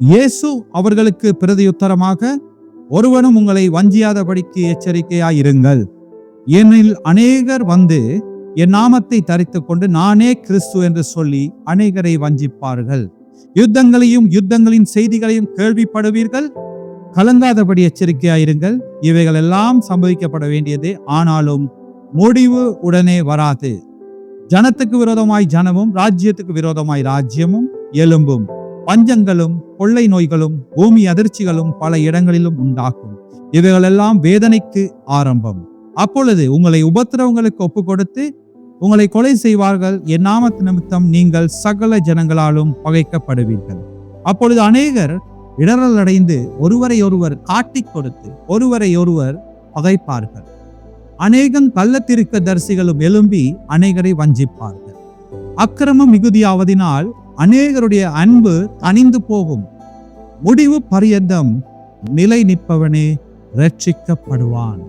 இயேசு அவர்களுக்கு பிரதியுத்தரமாக ஒருவனும் உங்களை வஞ்சியாதபடிக்கு எச்சரிக்கையாயிருங்கள். ஏனெனில் அநேகர் வந்து என் நாமத்தை தரித்து கொண்டு நானே கிறிஸ்து என்று சொல்லி அநேகரை வஞ்சிப்பார்கள். யுத்தங்களையும் யுத்தங்களின் செய்திகளையும் கேள்விப்படுவீர்கள். கலங்காதபடி எச்சரிக்கையாயிருங்கள். இவைகள் எல்லாம் சம்பவிக்கப்பட வேண்டியது. ஆனாலும் முடிவு உடனே வராது. ஜனத்துக்கு விரோதமாய் ஜனமும் ராஜ்யத்துக்கு விரோதமாய் ராஜ்யமும் எலும்பும். பஞ்சங்களும் கொள்ளை நோய்களும் பூமி அதிர்ச்சிகளும் பல இடங்களிலும் உண்டாகும். இவைகளெல்லாம் வேதனைக்கு ஆரம்பம். அப்பொழுது உங்களை உபத்திரவங்களுக்கு ஒப்பு கொடுத்து உங்களை கொலை செய்வார்கள். என் நாமத்து நிமித்தம் நீங்கள் சகல ஜனங்களாலும் பகைக்கப்படுவீர்கள். அப்பொழுது அநேகர் இடரல் அடைந்து ஒருவரை ஒருவர் காட்டிக் கொடுத்து ஒருவரை ஒருவர் பகைப்பார்கள். அநேகம் கள்ளத்திருக்க தரிசிகளும் எழும்பி அநேகரை வஞ்சிப்பார்கள். அக்கிரமம் மிகுதியாவதினால் அநேகருடைய அன்பு தணிந்து போகும். முடிவு பரியந்தம் நிலை நிற்பவனே ரட்சிக்கப்படுவான்